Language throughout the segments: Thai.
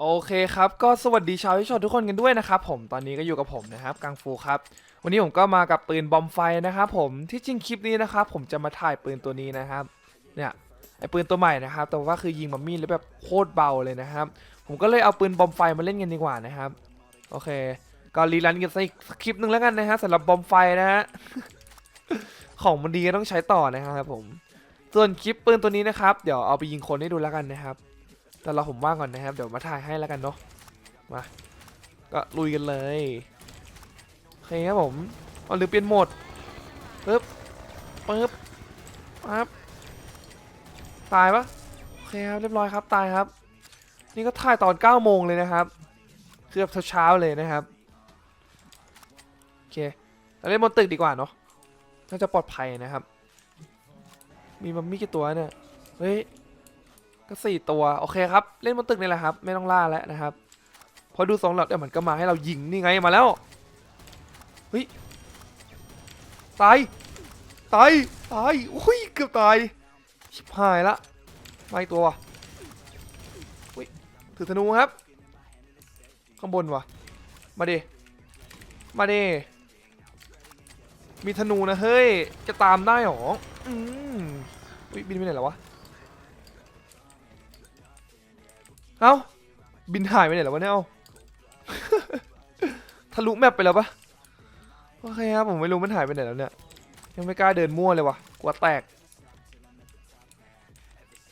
โอเคครับ ก็สวัสดีชาวที่ชมทุกคนกันด้วยนะครับผมตอนนี้ก็อยู่กับผมนะครับกังฟูครับ วันนี้ผมก็มากับปืนบอมไฟนะครับผมที่จริงคลิปนี้นะครับผมจะมาถ่ายปืนตัวนี้นะครับเนี่ยไอปืนตัวใหม่นะครับแต่ว่าคือยิงมัมมี่แล้วแบบโคตรเบาเลยนะครับ ผมก็เลยเอาปืนบอมไฟมาเล่นกันดีกว่านะครับ โอเค ก็รีรันกันสักอีกคลิปหนึ่งแล้วกันนะฮะสำหรับบอมไฟนะฮะของมันดีก็ต้องใช้ต่อนะครับผม ส่วนคลิปปืนตัวนี้นะครับ เดี๋ยวเอาไปยิงคนให้ดูแล้วกันนะครับ แต่เราผมว่างก่อนนะครับ เดี๋ยวมาถ่ายให้แล้วกันเนาะ มา ก็ลุยกันเลย โอเคครับผมเอหรือเปลี่ยนโหมดปึ๊บปึ๊บปั๊บตายปะโอเคครับเรียบร้อยครับตายครับ นี่ก็ถ่ายตอน9โมงเลยนะครับคือบเช้าๆเลยนะครับโอเคเราเล่นบนตึกดีกว่าเนาะน่าจะปลอดภัยนะครับ มีมัมมี่กี่ตัวเนี่ยเฮ้ย ก็สี่ตัวโอเคครับเล่นบนตึกนี่แหละครับ ไม่ต้องล่าแล้วนะครับพอดูทรงแล้วเดี๋ยวมันก็มาให้เรายิงนี่ไงมาแล้วเฮ้ยตายตายตายอุ้ยเกือบตายชิบหายละมาอีกตัววะอุ้ยถือธนูครับ ข้างบนวะมาดิมาดิมีธนูนะเฮ้ยจะตามได้หรออืมอุ้ยบินไปไหนแล้ววะ เอ้า บินหายไปไหนแล้ววะเนี่ยเอ้าทะลุแมปไปแล้วปะโอเคครับผมไม่รู้มันหายไปไหนแล้วเนี่ย ยังไม่กล้าเดินมั่วเลยวะกลัวแตก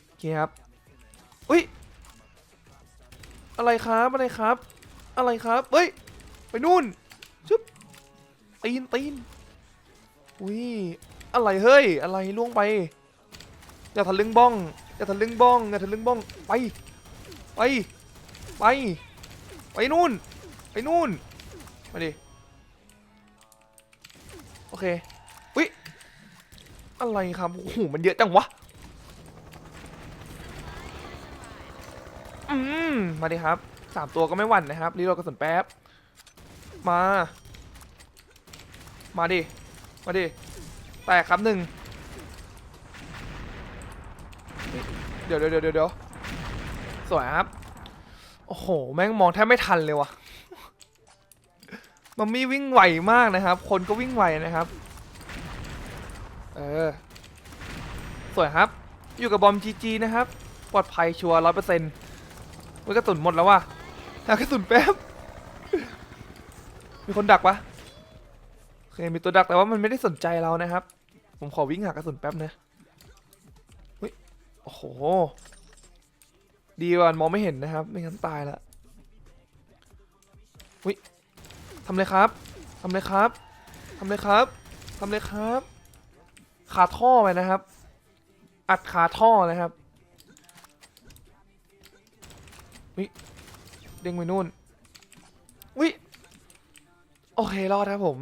โอเคครับอุ้ยอะไรครับอะไรครับ อะไรครับเฮ้ยไปนู่นชุบตีนตีนอุ้ยอะไรเฮ้ยอะไรล่วงไปอย่าทะลึ่งบ้องอย่าทะลึ่งบ้องอย่าทะลึ่งบ้องไป ไป ไป ไปนู่น ไปนู่น มาดิ โอเคอุ้ย อะไรครับ โอ้โห มันเยอะจังวะ อืม มาดิครับ สามตัวก็ไม่หวั่นนะครับ รีโหลดกระสุนแป๊บ มา มาดิ มาดิ แตกครับหนึ่ง เดี๋ยวเดี๋ยวเดี๋ยวเดี๋ยว สวยครับ โอ้โห แม่งมองแทบไม่ทันเลยวะมัมมี่วิ่งไวมากนะครับ คนก็วิ่งไวนะครับ เออ สวยครับ อยู่กับบอมจีจีนะครับ ปลอดภัยชัวร์ร้อยเปอร์เซ็นต์กระสุนหมดแล้วว่ะหากระสุนแป๊บ มีคนดักปะโอเค มีตัวดักแต่ว่ามันไม่ได้สนใจเรานะครับ ผมขอวิ่งหากระสุนแป๊บนะเฮ้ยโอ้โห ดีกว่ามองไม่เห็นนะครับ ไม่งั้นตายละอุ้ยทำเลยครับทำเลยครับทำเลยครับทำเลยครับ ขาท่อไปนะครับ อัดขาท่อนะครับวิเด้งไปนู่นวิโอเครอดครับผม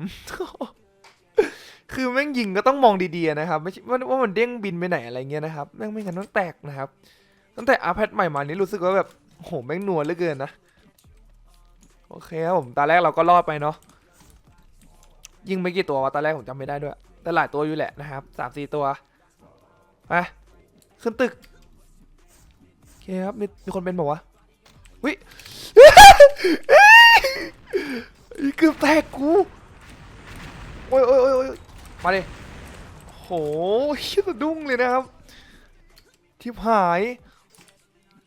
คือแม่งยิงก็ต้องมองดีๆนะครับ ไม่ใช่ว่าว่ามันเด้งบินไปไหนอะไรเงี้ยนะครับ แม่งไม่งั้นต้องแตกนะครับ ตั้งแต่อาร์แพดใหม่มานี้รู้สึกว่าแบบโหแม่งนัวเหลือเกินนะ โอเคครับผมตอนแรกเราก็รอดไปเนาะยิงไปกี่ตัววะตอนแรกผมจำไม่ได้ด้วย แต่หลายตัวอยู่แหละนะครับสามสี่ตัวไปขึ้นตึกโอเคครับมีมีคนเป็นบอกว่าวะวิเกือบแตกกูโอ้ยโอ้ยโอ้ยมาดิโหชิสะดุ้งเลยนะครับทิพหาย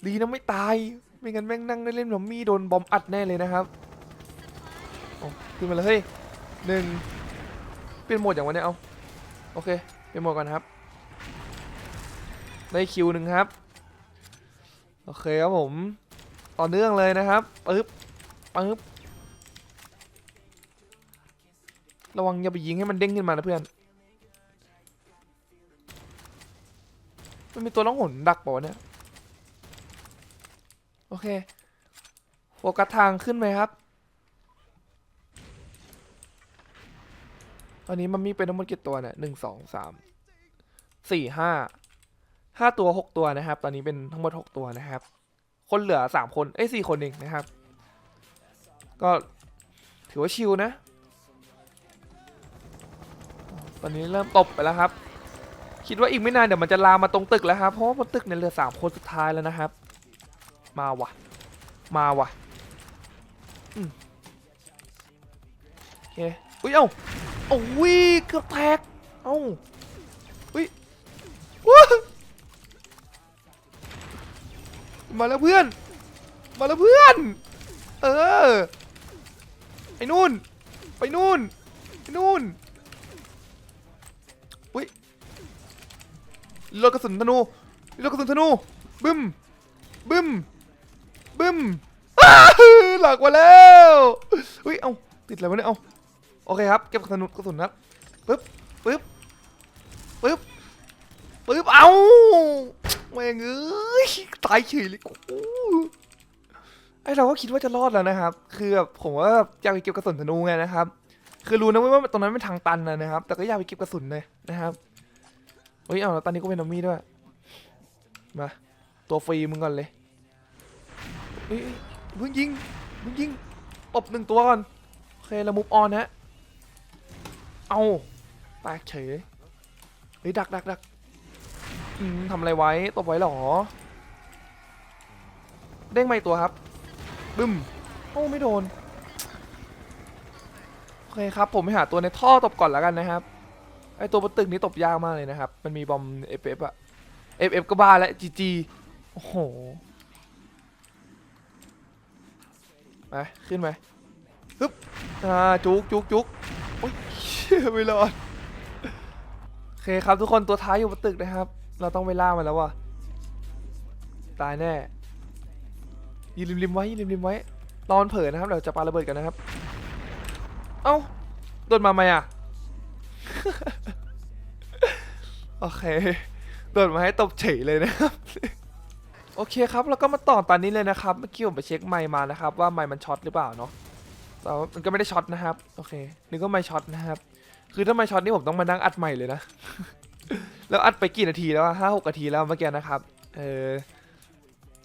ดีนะไม่ตาย ไม่งั้นแม่งนั่งได้เล่นมัมมี่โดนบอมอัดแน่เลยนะครับโอ้ขึ้นมาเลยเฮ้ยหนึ่งเปลี่ยนโหมดอย่างวันนี้เอาโอเคเปลี่ยนโหมดก่อนครับ ได้คิวหนึ่งครับ โอเคครับผม ต่อเนื่องเลยนะครับปึ๊บปึ๊บระวังอย่าไปยิงให้มันเด้งขึ้นมานะเพื่อนมันมีตัวล่องหนดักปล่าวะเนี่ย โอเคโฟกัสทางขึ้นไหมครับ ตอนนี้มันมีเป็นทั้งหมดกี่ตัวเนี่ยหนึ่งสองสามสี่ห้าห้าตัวหกตัวนะครับ ตอนนี้เป็นทั้งหมดหกตัวนะครับ คนเหลือสามคนเอ้ยสี่คนเองนะครับ ก็ถือว่าชิลนะ ตอนนี้เริ่มตบไปแล้วครับ คิดว่าอีกไม่นานเดี๋ยวมันจะลามมาตรงตึกแล้วครับ เพราะว่าบนตึกเนี่ยเหลือสามคนสุดท้ายแล้วนะครับ มาวะมาวะอืมโอเคอุ้ยเอ้าโอ้ยเกือบแตกเอ้าอุ้ยว้ามาแล้วเพื่อน มาแล้วเพื่อน เออ ไอ้นู่น ไปนู่น ไปนู่น อุ้ยรถกระสุนธนูรถกระสุนธนู บึ้ม บึ้ม บึ้มหลักมาแล้วอุ้ย เอาติดอะไรวะเนี่ย เอาโอเคครับ เก็บกระสุนกระสุนครับปึ๊บปึ๊บปึ๊บปึ๊บ เอาแม่งเอ้ย ตายเฉยเลยกูไอเราก็คิดว่าจะรอดแล้วนะครับ คือแบบผมว่าอยากไปเก็บกระสุนธนูไงนะครับ คือรู้นะว่าตรงนั้นเป็นทางตันนะนะครับ แต่ก็อยากไปเก็บกระสุนเลยนะครับเฮ้ย เอาแล้วตอนนี้ก็เป็นนอมมี่ด้วย มา ตัวฟรีมึงก่อนเลย เฮ้ยเพิ่งยิงเพิ่งยิงตบหนึ่งตัวก่อน โอเคแล้วมุฟออนฮะ เอาแตกเฉยเฮ้ยดักดักดักทำอะไรไว้ ตบไว้หรอ เด้งไม่ตัวครับ บึ้ม โอ้ไม่โดน โอเคครับ ผมไปหาตัวในท่อตบก่อนแล้วกันนะครับ ไอตัวบนตึกนี้ตบยากมากเลยนะครับ มันมีบอม FF อฟอะ FF ก็บ้าแล้ว GG โอ้โห ไปขึ้นไปฮึบอ่าจุกจุกจุกโอ้ยเชี่ยไม่รอดโอเคครับทุกคนตัวท้ายอยู่บนตึกนะครับ เราต้องไปล่ามันแล้วว่ะตายแน่ยืนริมๆไว้ยืนริมๆไว้รอนเผลอนะครับเดี๋ยวจะปาระเบิดกันนะครับ เอ้าโดนมาไหมอะโอเคโดนมาให้ตบเฉยเลยนะครับ โอเคครับแล้วก็มาต่อตอนนี้เลยนะครับ เมื่อกี้ผมไปเช็คไมค์มานะครับ ว่าไมค์มันช็อตหรือเปล่าเนาะแต่ว่ามันก็ไม่ได้ช็อตนะครับโอเคนึกว่าไมค์ช็อตนะครับ คือถ้าไมค์ช็อตนี่ผมต้องมานั่งอัดใหม่เลยนะ แล้วอัดไปกี่นาทีแล้วห้าหกนาทีแล้วเมื่อกี้นะครับเออ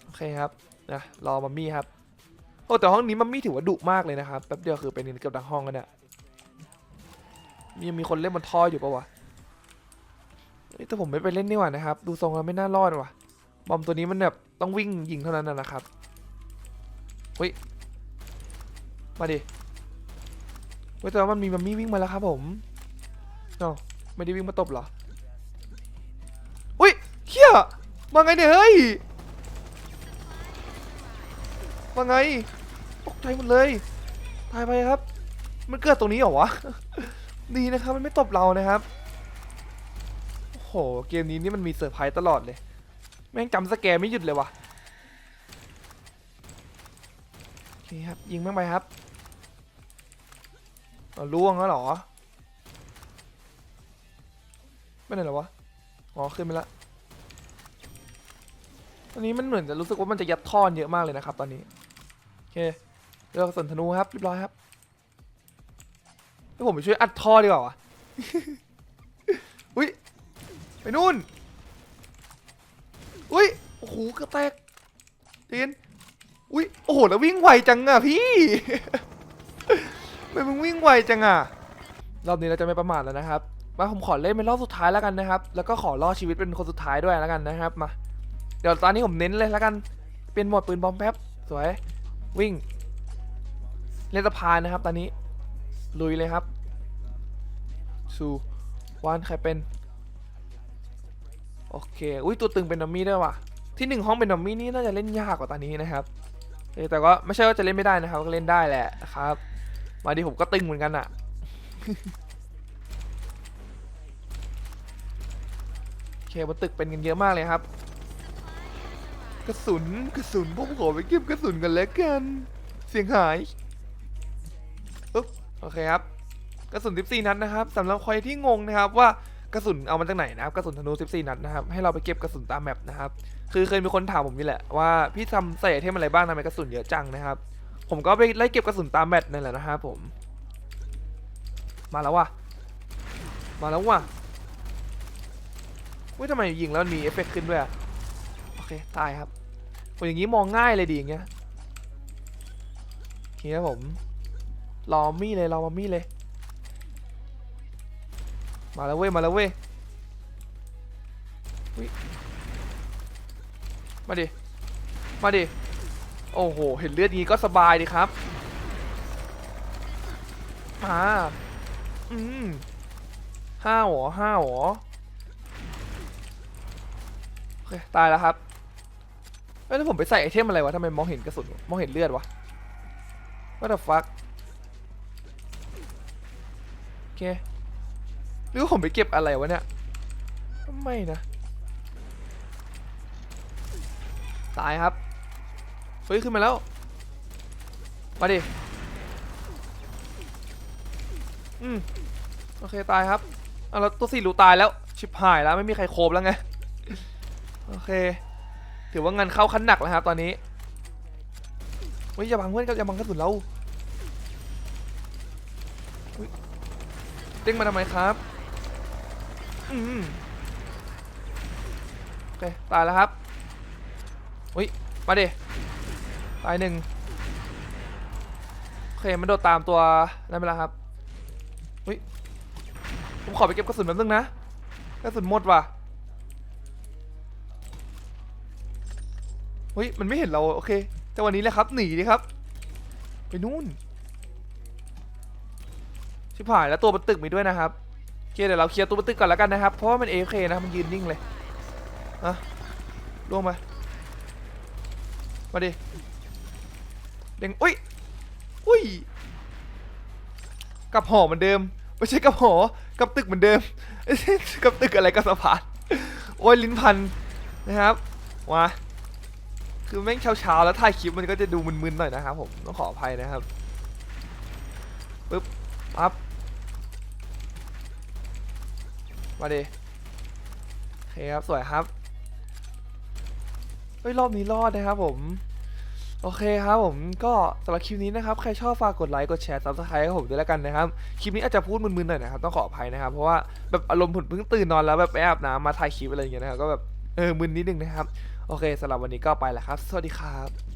โอเคครับนะรอมัมมี่ครับโอ้แต่ห้องนี้มัมมี่ถือว่าดุมากเลยนะครับแป๊บเดียวคือเป็นเกือบทั้งห้องกันเนี่ยยังมีคนเล่นบนท่ออยู่ปะวะแต่ผมไม่ไปเล่นนี่หว่านะครับ ดูทรงแล้วไม่น่ารอดว่ะ บอมตัวนี้มันแบบต้องวิ่งยิงเท่านั้นนะครับเฮ้ยมาดิเฮ้ยแต่ว่ามันมีมัมมี่วิ่งมาแล้วครับผมเอ้าไม่ได้วิ่งมาตบเหรออุ้ยเฮียมาไงเนี่ยเฮ้ยว่าไงตกใจหมดเลยตายไปครับ มันเกิดตรงนี้เหรอวะดีนะครับมันไม่ตบเรานะครับโอ้โหเกมนี้นี่มันมีเซอร์ไพรส์ตลอดเลย แม่งจำสแกร์ไม่หยุดเลยวะโอเคครับ ยิงแม่งไปครับล่วงแล้วเหรอไม่ไหนหรอวะ อ๋อ ขึ้นไปละตอนนี้มันเหมือนจะรู้สึกว่ามันจะยัดท่อนเยอะมากเลยนะครับ ตอนนี้ โอเคเรือกสุนธนูครับเรียบร้อยครับให้ผมไปช่วยอัดท่อดีกว่าวะอุ้ยไปนู่น อุ้ยโอ้โหกระแตกเตีนอุ้ยโอ้โหแล้ววิ่งไวจังอะพี่ทำไมมึงวิ่งไวจังอะรอบนี้เราจะไม่ประมาทแล้วนะครับ มาผมขอเล่นเป็นรอบสุดท้ายแล้วกันนะครับ แล้วก็ขอรอดชีวิตเป็นคนสุดท้ายด้วยแล้วกันนะครับมาเดี๋ยวตอนนี้ผมเน้นเลยแล้วกันเป็นหมดปืนบอมแป๊บสวยวิ่งเล่นสะพานนะครับ ตอนนี้ลุยเลยครับสู่วานใครเป็น โอเค อุ้ยตัวตึงเป็นนอมมี่ด้วยว่ะ ที่หนึ่งห้องเป็นนอมมี่นี่น่าจะเล่นยากกว่าตอนนี้นะครับเออแต่ก็ไม่ใช่ว่าจะเล่นไม่ได้นะครับ ก็เล่นได้แหละนะครับ มาดิผมก็ตึงเหมือนกันอะโอเคบนตึกเป็นกันเยอะมากเลยครับ กระสุนกระสุนผมขอไปเก็บกระสุนกันแล้วกัน เสียงหายปึ๊บโอเคครับกระสุน 14 นัดนะครับสำหรับใครที่งงนะครับว่า กระสุนเอามาจากไหนนะครับกระสุนธนู 14 นัดนะครับให้เราไปเก็บกระสุนตามแมปนะครับคือเคยมีคนถามผมนี่แหละว่าพี่ทำใส่ไอเทมอะไรบ้างทำไมกระสุนเยอะจังนะครับ ผมก็ไปไล่เก็บกระสุนตามแมปนั่นแหละนะครับผม มาแล้วว่ะมาแล้วว่ะเฮ้ยทำไมยิงแล้วหนีเอฟเฟกขึ้นด้วยอะโอเคตายครับโอ้อย่างนี้มองง่ายเลยดีอย่างเงี้ยโอเคครับผมรอมี่เลยรอมามี่เลย มาแล้วเว้ย มาแล้วเว้ยอุ๊ยมาดิ มาดิ โอ้โห เห็นเลือดงี้ก็สบายดีครับ มาอืมห้าหรอห้าหรอโอเคตายแล้วครับเอ้ยแล้วผมไปใส่ไอเทมอะไรวะทำไมมองเห็นกระสุนวะมองเห็นเลือดวะ What the fuck โอเค หรือผมไปเก็บอะไรวะเนี่ยไม่นะ ตายครับ เฮ้ย ขึ้นมาแล้ว มาดิ อืม โอเค ตายครับเอาแล้วตัวสี่รูตายแล้ว ชิบหายแล้ว ไม่มีใครโคบแล้วไง โอเค ถือว่างานเข้าขั้นหนักแล้วครับตอนนี้เฮ้ยอย่าบังเพื่อนครับอย่าบังกระสุนเราเด้งมาทำไมครับ อืมโอเคตายแล้วครับอุ้ยมาดิตายหนึ่งโอเคมันโดดตามตัวนั่นไปแล้วครับอุ้ยผมขอไปเก็บกระสุนแป๊บนึงนะกระสุนหมดว่ะเฮ้ยมันไม่เห็นเราโอเคแต่วันนี้แหละครับหนีดิครับ ไปนู่นชิบหายแล้วตัวบนตึกมีด้วยนะครับ เคเดี๋ยวเราเคลียร์ตัวบนตึกก่อนแล้วกันนะครับ เพราะว่ามันเอฟเคนะมันยืนนิ่งเลยอะล่วงมา มาดิ เด้งอุ้ย อุ้ย กับหอเหมือนเดิม ไม่ใช่กับหอ กับตึกเหมือนเดิม กับตึกอะไรกับสะพาน โอ้ยลิ้นพันนะครับมาคือแม่งเช้าๆแล้วถ่ายคลิปมันก็จะดูมึนๆหน่อยนะครับผม ต้องขออภัยนะครับปึ๊บปั๊บ มาดิโอเคครับ สวยครับเฮ้ยรอบนี้รอดนะครับผม โอเคครับผมก็สำหรับคลิปนี้นะครับ ใครชอบฝากกดไลค์กดแชร์ซับสไครต์ให้ผมด้วยแล้วกันนะครับ คลิปนี้อาจจะพูดมึนๆหน่อยนะครับ ต้องขออภัยนะครับ เพราะว่าแบบอารมณ์ผมเพิ่งตื่นนอนแล้วแบบไปอาบน้ำมาถ่ายคลิปอะไรอย่างเงี้ยนะครับก็แบบเออมึนนิดนึงนะครับ โอเคสำหรับวันนี้ก็ไปแล้วครับ สวัสดีครับ